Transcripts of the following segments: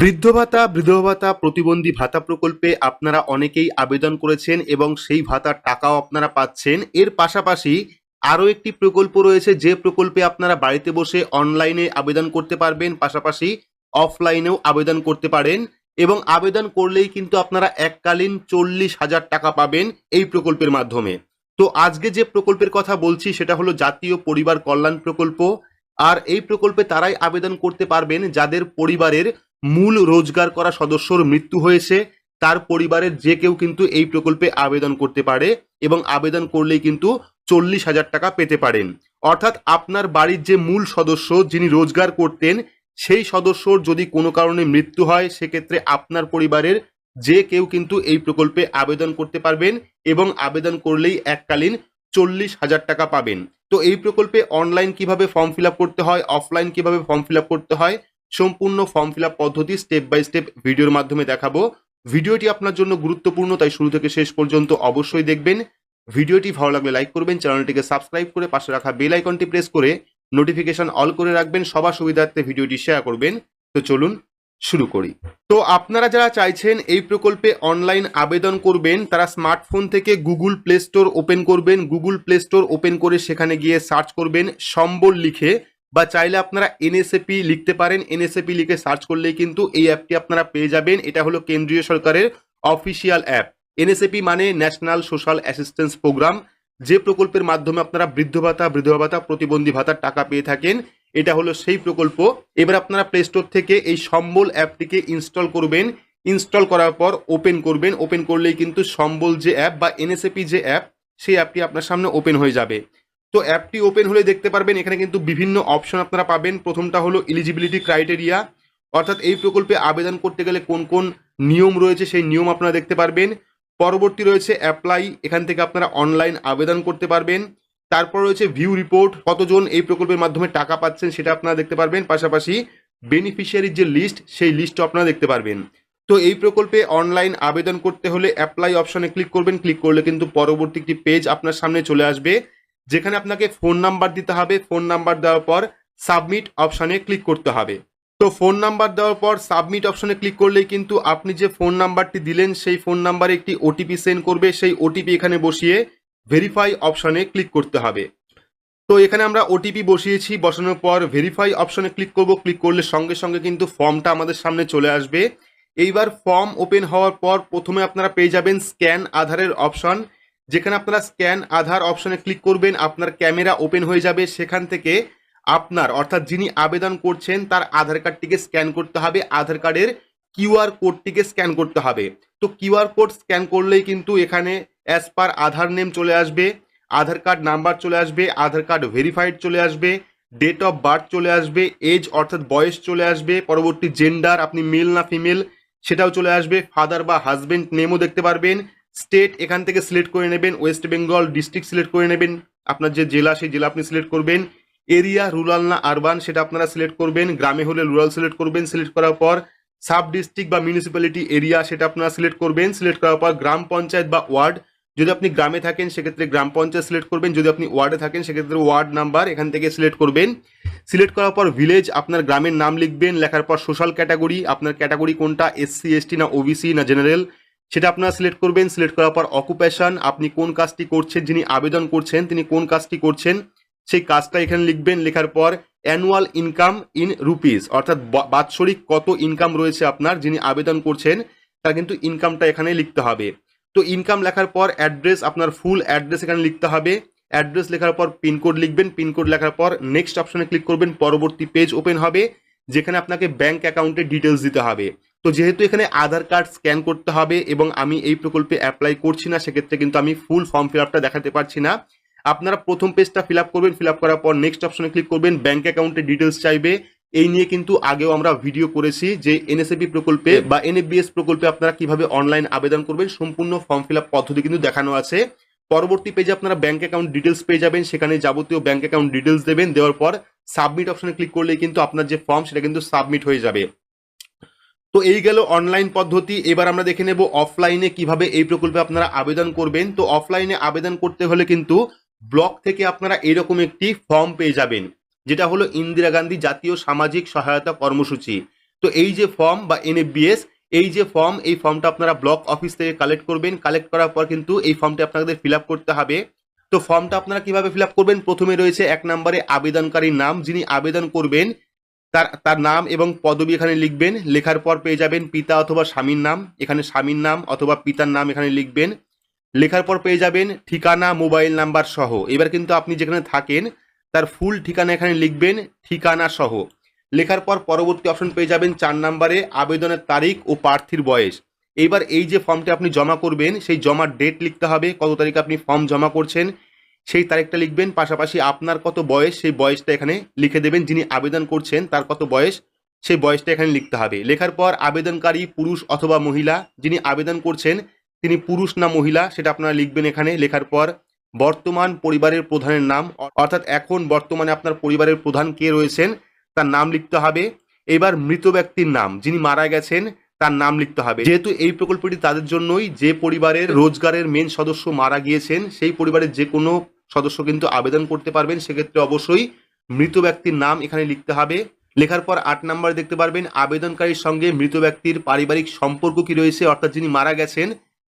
বৃদ্ধ ভাতা বৃদ্ধ ভাতা প্রতিবন্ধী ভাতা প্রকল্পে আপনারা অনেকেই আবেদন করেছেন এবং সেই ভাতার টাকাও আপনারা পাচ্ছেন। এর পাশাপাশি আরও একটি প্রকল্প রয়েছে, যে প্রকল্পে আপনারা বাড়িতে বসে অনলাইনে আবেদন করতে পারবেন, পাশাপাশি অফলাইনেও আবেদন করতে পারেন এবং আবেদন করলেই কিন্তু আপনারা এককালীন চল্লিশ হাজার টাকা পাবেন এই প্রকল্পের মাধ্যমে। তো আজকে যে প্রকল্পের কথা বলছি, সেটা হলো জাতীয় পরিবার কল্যাণ প্রকল্প। আর এই প্রকল্পে তারাই আবেদন করতে পারবেন যাদের পরিবারের মূল রোজগার করা সদস্যর মৃত্যু হয়েছে, তার পরিবারের যে কেউ কিন্তু এই প্রকল্পে আবেদন করতে পারে এবং আবেদন করলেই কিন্তু চল্লিশ হাজার টাকা পেতে পারেন। অর্থাৎ আপনার বাড়ির যে মূল সদস্য যিনি রোজগার করতেন, সেই সদস্যর যদি কোনো কারণে মৃত্যু হয়, সেক্ষেত্রে আপনার পরিবারের যে কেউ কিন্তু এই প্রকল্পে আবেদন করতে পারবেন এবং আবেদন করলেই এককালীন চল্লিশ হাজার টাকা পাবেন। তো এই প্রকল্পে অনলাইন কীভাবে ফর্ম ফিল করতে হয় অফলাইন কীভাবে ফর্ম ফিল করতে হয় সম্পূর্ণ ফর্ম ফিল পদ্ধতি স্টেপ বাই স্টেপ ভিডিওর মাধ্যমে দেখাবো। ভিডিওটি আপনার জন্য গুরুত্বপূর্ণ, তাই শুরু থেকে শেষ পর্যন্ত অবশ্যই দেখবেন। ভিডিওটি ভালো লাগলে লাইক করবেন চ্যানেলটিকে সাবস্ক্রাইব করে পাশে রাখা বেল আইকনটি প্রেস করে নোটিফিকেশন অল করে রাখবেন, সবার সুবিধার্থে ভিডিওটি শেয়ার করবেন। তো চলুন শুরু করি। তো আপনারা যারা চাইছেন এই প্রকল্পে অনলাইন আবেদন করবেন, তারা স্মার্টফোন থেকে গুগল প্লে স্টোর ওপেন করবেন। গুগল প্লে স্টোর ওপেন করে সেখানে গিয়ে সার্চ করবেন, সম্বল লিখে বা চাইলে আপনারা এনএসএপি লিখতে পারেন। এনএসএপি লিখে সার্চ করলেই কিন্তু এই অ্যাপটি আপনারা পেয়ে যাবেন। এটা হলো কেন্দ্রীয় সরকারের অফিসিয়াল অ্যাপ এনএসএপি মানে ন্যাশনাল সোশ্যাল অ্যাসিস্ট্যান্স প্রোগ্রাম যে প্রকল্পের মাধ্যমে আপনারা বৃদ্ধ ভাতা বৃদ্ধ ভাতা, প্রতিবন্ধী ভাতার টাকা পেয়ে থাকেন, এটা হলো সেই প্রকল্প। এবার আপনারা প্লে স্টোর থেকে এই সম্বল অ্যাপটিকে ইনস্টল করবেন। ইনস্টল করার পর ওপেন করবেন। ওপেন করলেই কিন্তু সম্বল যে অ্যাপ বা এনএসএপি যে অ্যাপ সেই অ্যাপটি আপনার সামনে ওপেন হয়ে যাবে। তো অ্যাপটি ওপেন হলে দেখতে পারবেন, এখানে কিন্তু বিভিন্ন অপশন আপনারা পাবেন। প্রথমটা হলো এলিজিবিলিটি ক্রাইটেরিয়া অর্থাৎ এই প্রকল্পে আবেদন করতে গেলে কোন কোন নিয়ম রয়েছে সেই নিয়ম আপনারা দেখতে পারবেন। পরবর্তী রয়েছে অ্যাপ্লাই এখান থেকে আপনারা অনলাইন আবেদন করতে পারবেন। তারপর রয়েছে ভিউ রিপোর্ট কতজন এই প্রকল্পের মাধ্যমে টাকা পাচ্ছেন সেটা আপনারা দেখতে পারবেন। পাশাপাশি বেনিফিশিয়ারির যে লিস্ট সেই লিস্টও আপনারা দেখতে পারবেন। তো এই প্রকল্পে অনলাইন আবেদন করতে হলে অ্যাপ্লাই অপশনে ক্লিক করবেন। ক্লিক করলে কিন্তু পরবর্তী একটি পেজ আপনার সামনে চলে আসবে। যেখানে আপনাকে ফোন নাম্বার দিতে হবে। ফোন নাম্বার দেওয়ার পর সাবমিট অপশানে ক্লিক করতে হবে। তো ফোন নাম্বার দেওয়ার পর সাবমিট অপশনে ক্লিক করলেই কিন্তু আপনি যে ফোন নাম্বারটি দিলেন, সেই ফোন নাম্বারে একটি ওটিপি সেন্ড করবে। সেই ওটিপি এখানে বসিয়ে ভেরিফাই অপশনে ক্লিক করতে হবে। তো এখানে আমরা ওটিপি বসিয়েছি। বসানোর পর ভেরিফাই অপশনে ক্লিক করব। ক্লিক করলে সঙ্গে সঙ্গে কিন্তু ফর্মটা আমাদের সামনে চলে আসবে। এইবার ফর্ম ওপেন হওয়ার পর প্রথমে আপনারা পেয়ে যাবেন স্ক্যান আধারের অপশন যেখানে আপনারা স্ক্যান আধার অপশনে ক্লিক করবেন, আপনার ক্যামেরা ওপেন হয়ে যাবে। সেখান থেকে আপনার, অর্থাৎ যিনি আবেদন করছেন, তার আধার কার্ডটিকে স্ক্যান করতে হবে। আধার কার্ডের কিউআর কোডটিকে স্ক্যান করতে হবে। তো কিউআর কোড স্ক্যান করলেই কিন্তু এখানে অ্যাজ পার আধার নেম চলে আসবে, আধার কার্ড নাম্বার চলে আসবে, আধার কার্ড ভেরিফাইড চলে আসবে ডেট অফ বার্থ চলে আসবে এজ অর্থাৎ বয়স চলে আসবে, পরবর্তী জেন্ডার আপনি মেল না ফিমেল সেটাও চলে আসবে। ফাদার বা হাজবেন্ড নেমও দেখতে পারবেন। স্টেট এখান থেকে সিলেক্ট করে নেবেন, ওয়েস্ট বেঙ্গল ডিস্ট্রিক্ট সিলেক্ট করে নেবেন, আপনার যে জেলা সেই জেলা আপনি সিলেক্ট করবেন। এরিয়া, রুরাল না আরবান সেটা আপনারা সিলেক্ট করবেন, গ্রামে হলে রুরাল সিলেক্ট করবেন, সিলেক্ট করার পর সাব ডিস্ট্রিক্ট বা মিউনিসিপ্যালিটি এরিয়া সেটা আপনারা সিলেক্ট করবেন, সিলেক্ট করার পর গ্রাম পঞ্চায়েত বা ওয়ার্ড। যদি আপনি গ্রামে থাকেন সেক্ষেত্রে গ্রাম পঞ্চায়েত সিলেক্ট করবেন, যদি আপনি ওয়ার্ডে থাকেন সেক্ষেত্রে ওয়ার্ড নাম্বার এখান থেকে সিলেক্ট করবেন। সিলেক্ট করার পর ভিলেজ, আপনার গ্রামের নাম লিখবেন, লেখার পর সোশ্যাল ক্যাটাগরি, আপনার ক্যাটাগরি কোনটা, এসসি, এসটি না ওবিসি না জেনারেল? সেটা আপনারা সিলেক্ট করবেন সিলেক্ট করার পর অকুপেশন আপনি কোন কাজটি করছেন, যিনি আবেদন করছেন, তিনি কোন কাজটি করছেন, সেই কাজটা এখানে লিখবেন, লেখার পর অ্যানুয়াল ইনকাম ইন রুপিস অর্থাৎ বাৎসরিক কত ইনকাম রয়েছে আপনার, যিনি আবেদন করছেন, তার কিন্তু ইনকামটা এখানে লিখতে হবে। তো ইনকাম লেখার পর অ্যাড্রেস আপনার ফুল অ্যাড্রেস এখানে লিখতে হবে। অ্যাড্রেস লেখার পর পিনকোড লিখবেন পিনকোড লেখার পর নেক্সট অপশনে ক্লিক করবেন, পরবর্তী পেজ ওপেন হবে, যেখানে আপনাকে ব্যাংক অ্যাকাউন্টের ডিটেলস দিতে হবে। তো যেহেতু এখানে আধার কার্ড স্ক্যান করতে হবে এবং আমি এই প্রকল্পে অ্যাপ্লাই করছি না সেক্ষেত্রে কিন্তু আমি ফুল ফর্ম ফিল আপটা দেখাতে পারছি না। আপনারা প্রথম পেজটা ফিল আপ করবেন ফিল আপ করার পর নেক্সট অপশনে ক্লিক করবেন ব্যাঙ্ক অ্যাকাউন্টের ডিটেলস চাইবে। এই নিয়ে কিন্তু আগেও আমরা ভিডিও করেছি যে এনএসএপি প্রকল্পে বা এনএফবিএস প্রকল্পে আপনারা কীভাবে অনলাইন আবেদন করবেন সম্পূর্ণ ফর্ম ফিল আপ পদ্ধতি কিন্তু দেখানো আছে। পরবর্তী পেজে আপনারা ব্যাঙ্ক অ্যাকাউন্ট ডিটেলস পেয়ে যাবেন সেখানে যাবতীয় ব্যাঙ্ক অ্যাকাউন্ট ডিটেলস দেবেন। দেওয়ার পর সাবমিট অপশনে ক্লিক করলেই কিন্তু আপনার যে ফর্ম সেটা কিন্তু সাবমিট হয়ে যাবে। তো এই গেল অনলাইন পদ্ধতি। এবার আমরা দেখে নেব অফলাইনে কীভাবে এই প্রকল্পে আপনারা আবেদন করবেন। তো অফলাইনে আবেদন করতে হলে কিন্তু ব্লক থেকে আপনারা এরকম একটি ফর্ম পেয়ে যাবেন, যেটা হলো ইন্দিরা গান্ধী জাতীয় সামাজিক সহায়তা কর্মসূচি। তো এই যে ফর্ম বা এনএফবিএস এই যে ফর্ম এই ফর্মটা আপনারা ব্লক অফিস থেকে কালেক্ট করবেন। কালেক্ট করার পর কিন্তু এই ফর্মটা আপনাদের ফিল করতে হবে। তো ফর্মটা আপনারা কীভাবে ফিল করবেন? প্রথমে রয়েছে এক নম্বরে আবেদনকারীর নাম, যিনি আবেদন করবেন তার তার নাম এবং পদবি এখানে লিখবেন। লেখার পর পেয়ে যাবেন পিতা অথবা স্বামীর নাম। এখানে স্বামীর নাম অথবা পিতার নাম এখানে লিখবেন। লেখার পর পেয়ে যাবেন ঠিকানা, মোবাইল নাম্বার সহ। এবার কিন্তু আপনি যেখানে থাকেন, তার ফুল ঠিকানা এখানে লিখবেন, ঠিকানা সহ। লেখার পর পরবর্তী অপশন পেয়ে যাবেন চার নাম্বারে আবেদনের তারিখ ও প্রার্থীর বয়স। এইবার এই যে ফর্মটি আপনি জমা করবেন, সেই জমার ডেট লিখতে হবে, কত তারিখে আপনি ফর্ম জমা করছেন সেই তারিখটা লিখবেন, পাশাপাশি আপনার কত বয়স, সেই বয়সটা এখানে লিখে দেবেন। যিনি আবেদন করছেন, তার কত বয়স, সেই বয়সটা এখানে লিখতে হবে। লেখার পর আবেদনকারী পুরুষ অথবা মহিলা, যিনি আবেদন করছেন, তিনি পুরুষ না মহিলা, সেটা আপনারা লিখবেন এখানে। লেখার পর বর্তমান পরিবারের প্রধানের নাম, অর্থাৎ এখন বর্তমানে আপনার পরিবারের প্রধান কে রয়েছেন, তার নাম লিখতে হবে। এবার মৃত ব্যক্তির নাম, যিনি মারা গেছেন, তার নাম লিখতে হবে। যেহেতু এই প্রকল্পটি তাদের জন্যই, যে পরিবারের রোজগারের মেন সদস্য মারা গিয়েছেন, সেই পরিবারের যে কোনো সদস্য কিন্তু আবেদন করতে পারবেন, সেক্ষেত্রে অবশ্যই মৃত ব্যক্তির নাম এখানে লিখতে হবে। লেখার পর আট নম্বরে দেখতে পারবেন, আবেদনকারীর সঙ্গে মৃত ব্যক্তির পারিবারিক সম্পর্ক কি রয়েছে, অর্থাৎ যিনি মারা গেছেন,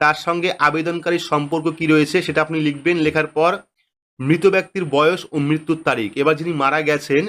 তার সঙ্গে আবেদনকারীর সম্পর্ক কি রয়েছে, সেটা আপনি লিখবেন। লেখার পর মৃত ব্যক্তির বয়স ও মৃত্যুর তারিখ, এবার যিনি মারা গেছেন,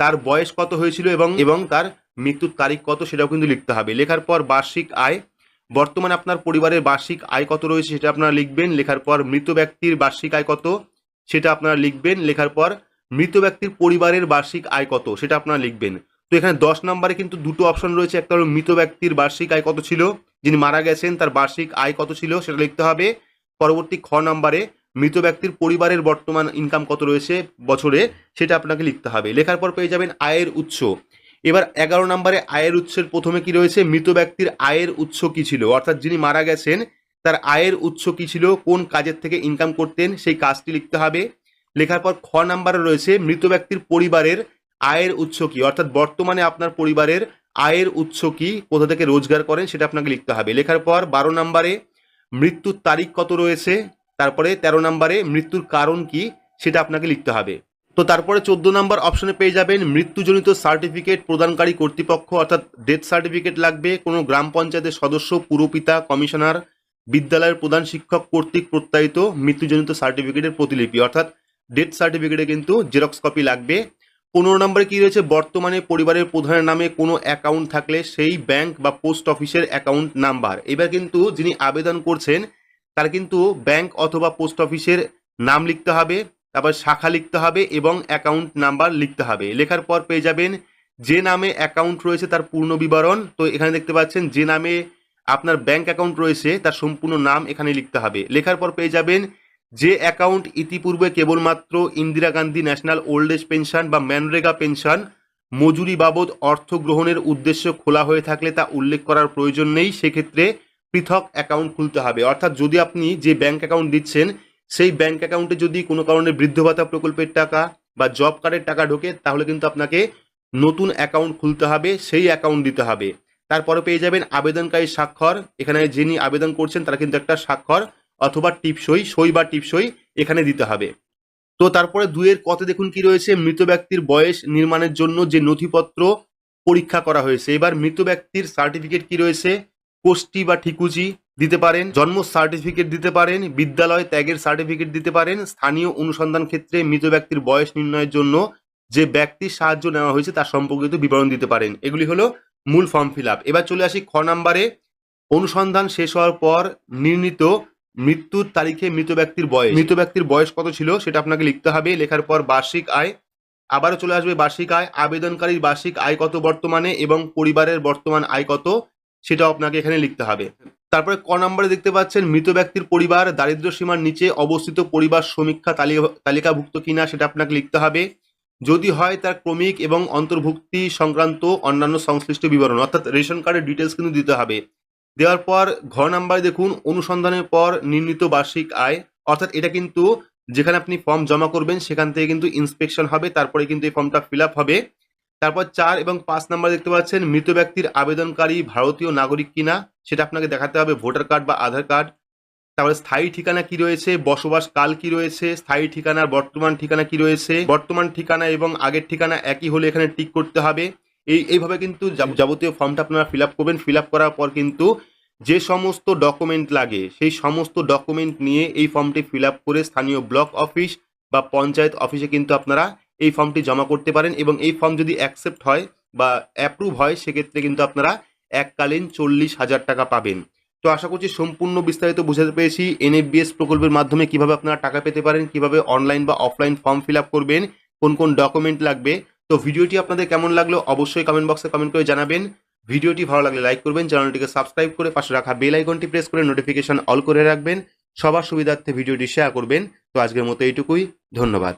তার বয়স কত হয়েছিল এবং এবং তার মৃত্যুর তারিখ কত, সেটাও কিন্তু লিখতে হবে। লেখার পর বার্ষিক আয়, বর্তমানে আপনার পরিবারের বার্ষিক আয় কত রয়েছে, সেটা আপনারা লিখবেন। লেখার পর মৃত ব্যক্তির বার্ষিক আয় কত সেটা আপনারা লিখবেন, লেখার পর মৃত ব্যক্তির পরিবারের বার্ষিক আয় কত সেটা আপনারা লিখবেন। তো এখানে দশ নম্বরে কিন্তু দুটো অপশন রয়েছে, একটা হলো মৃত ব্যক্তির বার্ষিক আয় কত ছিল, যিনি মারা গেছেন তার বার্ষিক আয় কত ছিল সেটা লিখতে হবে। পরবর্তী খ নম্বরে মৃত ব্যক্তির পরিবারের বর্তমান ইনকাম কত রয়েছে বছরে সেটা আপনাকে লিখতে হবে। লেখার পর পেয়ে যাবেন আয়ের উৎস। এবার এগারো নম্বরে আয়ের উৎসের প্রথমে কি রয়েছে? মৃত ব্যক্তির আয়ের উৎস কি ছিল? অর্থাৎ যিনি মারা গেছেন তার আয়ের উৎস কি ছিল, কোন কাজের থেকে ইনকাম করতেন, সেই কাজটি লিখতে হবে। লেখার পর খ নাম্বারে রয়েছে, মৃত ব্যক্তির পরিবারের আয়ের উৎস কি? অর্থাৎ বর্তমানে আপনার পরিবারের আয়ের উৎস কি, কোথা থেকে রোজগার করেন, সেটা আপনাকে লিখতে হবে। লেখার পর বারো নম্বরে মৃত্যুর তারিখ কত রয়েছে, তারপরে তেরো নম্বরে মৃত্যুর কারণ কি, সেটা আপনাকে লিখতে হবে। তো তারপরে চোদ্দ নম্বর অপশনে পেয়ে যাবেন, মৃত্যুজনিত সার্টিফিকেট প্রদানকারী কর্তৃপক্ষ, অর্থাৎ ডেথ সার্টিফিকেট লাগবে, কোনো গ্রাম পঞ্চায়েতের সদস্য, পুরপিতা, কমিশনার বিদ্যালয়ের প্রধান শিক্ষক কর্তৃক প্রত্যায়িত মৃত্যুজনিত সার্টিফিকেটের প্রতিলিপি, অর্থাৎ ডেথ সার্টিফিকেটে কিন্তু জেরক্স কপি লাগবে। পনেরো নম্বরে কি রয়েছে? বর্তমানে পরিবারের প্রধানের নামে কোনো অ্যাকাউন্ট থাকলে সেই ব্যাংক বা পোস্ট অফিসের অ্যাকাউন্ট নাম্বার এবার কিন্তু যিনি আবেদন করছেন, তার কিন্তু ব্যাংক অথবা পোস্ট অফিসের নাম লিখতে হবে, তারপর শাখা লিখতে হবে এবং অ্যাকাউন্ট নাম্বার লিখতে হবে। লেখার পর পেয়ে যাবেন যে নামে অ্যাকাউন্ট রয়েছে তার পূর্ণ বিবরণ। তো এখানে দেখতে পাচ্ছেন যে নামে আপনার ব্যাংক অ্যাকাউন্ট রয়েছে, তার সম্পূর্ণ নাম এখানে লিখতে হবে। লেখার পর পেয়ে যাবেন যে অ্যাকাউন্ট ইতিপূর্বে কেবলমাত্র Indira Gandhi national old age pension বা ম্যানরেগা পেনশন মজুরি বাবদ অর্থ গ্রহণের উদ্দেশ্য খোলা হয়ে থাকলে তা উল্লেখ করার প্রয়োজন নেই, সেক্ষেত্রে পৃথক অ্যাকাউন্ট খুলতে হবে। অর্থাৎ যদি আপনি যে ব্যাংক অ্যাকাউন্ট দিচ্ছেন, সেই ব্যাংক অ্যাকাউন্টে যদি কোনো কারণে বৃদ্ধ ভাতা প্রকল্পের টাকা বা জব কার্ডের টাকা ঢোকে, তাহলে কিন্তু আপনাকে নতুন অ্যাকাউন্ট খুলতে হবে, সেই অ্যাকাউন্ট দিতে হবে। তারপরে পেয়ে যাবেন আবেদনকারী স্বাক্ষর। এখানে যিনি আবেদন করছেন, তারা কিন্তু একটা স্বাক্ষর অথবা টিপসই, সই বা টিপসই এখানে দিতে হবে। তো তারপরে দুইয়ের কতে দেখুন কি রয়েছে, মৃত ব্যক্তির বয়স নির্মাণের জন্য যে নথিপত্র পরীক্ষা করা হয়েছে। এবার মৃত ব্যক্তির সার্টিফিকেট কি রয়েছে কোষ্টি বা ঠিকুচি দিতে পারেন, জন্ম সার্টিফিকেট দিতে পারেন, বিদ্যালয় ত্যাগের সার্টিফিকেট দিতে পারেন, স্থানীয় অনুসন্ধান ক্ষেত্রে মৃত ব্যক্তির বয়স নির্ণয়ের জন্য যে ব্যক্তির সাহায্য নেওয়া হয়েছে তার সম্পর্কিত বিবরণ দিতে পারেন। এগুলি হলো মূল ফর্ম ফিল আপ এবার চলে আসি খ নাম্বারে অনুসন্ধান শেষ হওয়ার পর নির্ণীত মৃত্যুর তারিখে মৃত ব্যক্তির বয়স। মৃত ব্যক্তির বয়স কত ছিল সেটা আপনাকে লিখতে হবে। লেখার পর বার্ষিক আয়। আবারও চলে আসবে বার্ষিক আয়। আবেদনকারীর বার্ষিক আয় কত বর্তমানে এবং পরিবারের বর্তমান আয় কত সেটাও আপনাকে এখানে লিখতে হবে। তারপরে ক নম্বরে দেখতে পাচ্ছেন, মৃত ব্যক্তির পরিবার দারিদ্র সীমার নিচে অবস্থিত পরিবার সমীক্ষা তালি- তালিকাভুক্ত কিনা সেটা আপনাকে লিখতে হবে। যদি হয় তার ক্রমিক এবং অন্তর্ভুক্তি সংক্রান্ত অন্যান্য সংশ্লিষ্ট বিবরণ, অর্থাৎ রেশন কার্ডের ডিটেলস কিন্তু দিতে হবে। দেওয়ার পর ঘর নাম্বারে দেখুন, অনুসন্ধানের পর নির্ণীত বার্ষিক আয়, অর্থাৎ এটা কিন্তু যেখানে আপনি ফর্ম জমা করবেন সেখান থেকে কিন্তু ইন্সপেকশন হবে, তারপরে কিন্তু এই ফর্মটা ফিল হবে। তারপর চার এবং পাঁচ নাম্বার দেখতে পাচ্ছেন, মৃত ব্যক্তির আবেদনকারী ভারতীয় নাগরিক কিনা, সেটা আপনাকে দেখাতে হবে, ভোটার কার্ড বা আধার কার্ড। তারপরে স্থায়ী ঠিকানা কি রয়েছে? বসবাস কাল কি রয়েছে? স্থায়ী ঠিকানার বর্তমান ঠিকানা কি রয়েছে? বর্তমান ঠিকানা এবং আগের ঠিকানা একই হলে এখানে টিক করতে হবে। এই, এইভাবে কিন্তু যাবতীয় ফর্মটা আপনারা ফিল আপ করবেন। ফিল আপ করার পর কিন্তু যে সমস্ত ডকুমেন্ট লাগে, সেই সমস্ত ডকুমেন্ট নিয়ে এই ফর্মটি ফিল আপ করে স্থানীয় ব্লক অফিস বা পঞ্চায়েত অফিসে কিন্তু আপনারা এই ফর্মটি জমা করতে পারেন এবং এই ফর্ম যদি অ্যাকসেপ্ট হয় বা অ্যাপ্রুভ হয়, সেক্ষেত্রে কিন্তু আপনারা এককালীন চল্লিশ হাজার টাকা পাবেন। তো আশা করছি সম্পূর্ণ বিস্তারিত বুঝাতে পেরেছি। এনএফবিএস প্রকল্পের মাধ্যমে কীভাবে আপনারা টাকা পেতে পারেন, কীভাবে অনলাইন বা অফলাইন ফর্ম ফিল করবেন, কোন কোন ডকুমেন্ট লাগবে। তো ভিডিওটি আপনাদের কেমন লাগল অবশ্যই কমেন্ট বক্সে কমেন্ট করে জানাবেন। ভিডিওটি ভালো লাগলে লাইক করবেন, চ্যানেলটিকে সাবস্ক্রাইব করে পাশে রাখা বেল আইকনটি প্রেস করে নোটিফিকেশন অল করে রাখবেন। সবার সুবিধার্থে ভিডিওটি শেয়ার করবেন। তো আজকের মতো এইটুকুই, ধন্যবাদ।